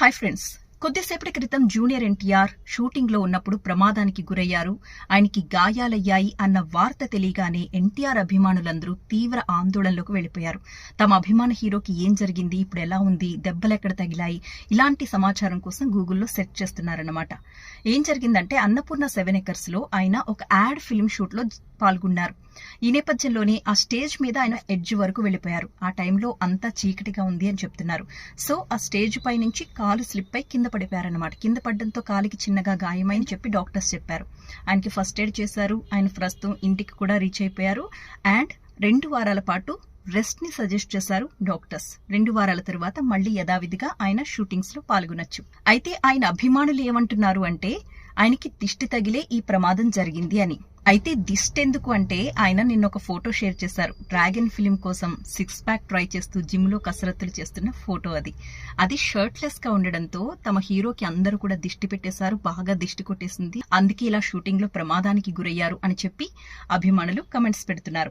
Hi friends. కొద్దిసేపటి క్రితం junior NTR షూటింగ్లో ఉన్నప్పుడు ప్రమాదానికి గురయ్యారు. ఆయనకి గాయాలయ్యాయి అన్న వార్త తెలియగానే ఎన్టీఆర్ అభిమానులందరూ తీవ్ర ఆందోళనలోకి వెళ్ళిపోయారు తమ అభిమాన హీరోకి ఏం జరిగింది ఇప్పుడు ఎలా ఉంది దెబ్బలెక్కడ తగిలాయి ఇలాంటి సమాచారం కోసం గూగుల్లో సెర్చ్ చేస్తున్నారన్నమాట. ఏం జరిగిందంటే అన్నపూర్ణ సెవెన్ ఎకర్స్లో ఆయన ఒక యాడ్ ఫిల్మ్ షూట్లో పాల్గొన్నారు. ఈ నేపథ్యంలోనే ఆ స్టేజ్ మీద ఆయన ఎడ్జ్ వరకు వెళ్ళిపోయారు. ఆ టైంలో అంతా చీకటిగా ఉంది అని చెప్తున్నారు. సో ఆ స్టేజ్ పై నుంచి కాలు స్లిప్ అయి కింద పడిపోయారనమాట కింద పడడంతో కాలికి చిన్నగా గాయమని చెప్పి డాక్టర్స్ చెప్పారు. ఆయనకి ఫస్ట్ ఎయిడ్ చేశారు. ఆయన ప్రస్తుతం ఇంటికి కూడా రీచ్ అయిపోయారు. అండ్ రెండు వారాల పాటు రెస్ట్ని సజెస్ట్ చేశారు డాక్టర్స్. రెండు వారాల తరువాత మళ్ళీ యథావిధిగా ఆయన షూటింగ్స్లో పాల్గొనొచ్చు. అయితే ఆయన అభిమానులు ఏమంటున్నారు అంటే ఆయనకి దిష్టి తగిలే ఈ ప్రమాదం జరిగింది అని. అయితే దిష్టి ఎందుకు అంటే ఆయన నిన్న ఒక ఫోటో షేర్ చేశారు. డ్రాగన్ ఫిలిం కోసం సిక్స్ ప్యాక్ ట్రై చేస్తూ జిమ్లో కసరత్తులు చేస్తున్న ఫోటో అది. అది షర్ట్లెస్గా ఉండడంతో తమ హీరోకి అందరూ కూడా దిష్టి పెట్టేశారు బాగా దిష్టి కొట్టేసింది. అందుకే ఇలా షూటింగ్లో ప్రమాదానికి గురయ్యారు అని చెప్పి అభిమానులు కమెంట్స్ పెడుతున్నారు.